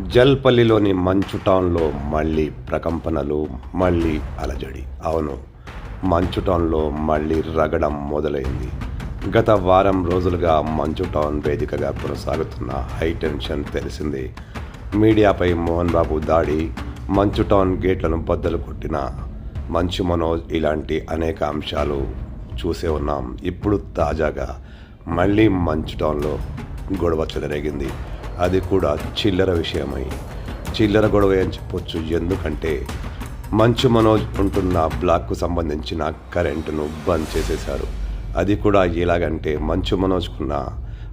జల్పల్లిలోని మంచు టౌన్లో మళ్ళీ ప్రకంపనలు మళ్ళీ అలజడి. అవును మంచు టౌన్లో మళ్ళీ రగడం మొదలైంది. గత వారం రోజులుగా మంచు టౌన్ వేదికగా కొనసాగుతున్న హై టెన్షన్ తెలిసింది. మీడియాపై మోహన్ బాబు దాడి మంచు టౌన్ గేట్లను బద్దలు కొట్టిన మంచు మనోజ్ ఇలాంటి అనేక అంశాలు చూసే ఉన్నాం. ఇప్పుడు తాజాగా మళ్ళీ మంచు టౌన్లో గొడవ చెలరేగింది. అది కూడా చిల్లర విషయమై. చిల్లర గొడవ అని చెప్పొచ్చు. ఎందుకంటే మంచు మనోజ్ ఉంటున్న బ్లాక్కు సంబంధించిన కరెంటును బంద్ చేసేశారు. అది కూడా ఎలాగంటే మంచు మనోజ్కున్న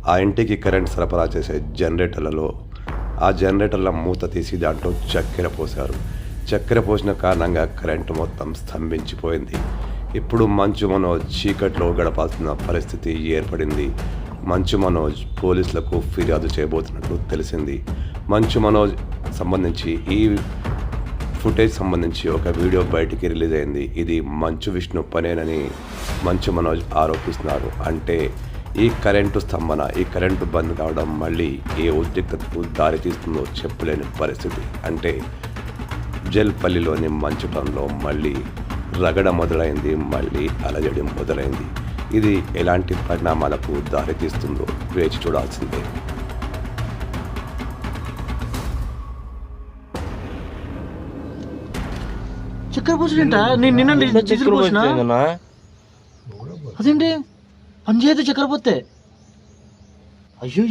ఆ ఇంటికి కరెంట్ సరఫరా చేసే జనరేటర్లలో ఆ జనరేటర్ల మూత తీసి దాంట్లో చక్కెర పోశారు. చక్కెర పోసిన కారణంగా కరెంటు మొత్తం స్తంభించిపోయింది. ఇప్పుడు మంచు మనోజ్ చీకట్లో గడపాల్సిన పరిస్థితి ఏర్పడింది. మంచు మనోజ్ పోలీసులకు ఫిర్యాదు చేయబోతున్నట్లు తెలిసింది. మంచు మనోజ్ సంబంధించి ఈ ఫుటేజ్ సంబంధించి ఒక వీడియో బయటికి రిలీజ్ అయింది. ఇది మంచు విష్ణు పనేనని మంచు మనోజ్ ఆరోపిస్తున్నారు. అంటే ఈ కరెంటు స్తంభన ఈ కరెంటు బంద్ కావడం మళ్ళీ ఏ ఉద్రిక్తతకు దారితీస్తుందో చెప్పలేని పరిస్థితి. అంటే జల్పల్లిలోని మంచు టౌన్లో మళ్ళీ రగడ మొదలైంది మళ్ళీ అలజడి మొదలైంది. ఇది ఎలాంటి పరిణామాలకు దారితీస్తుందో వేచి చూడాల్సిందే. చక్కెర పోసినంట నేను నిన్న డీజిల్ పోసిన? అదేంటి? పని చేయదు చక్కెర పోతే అయ్యో.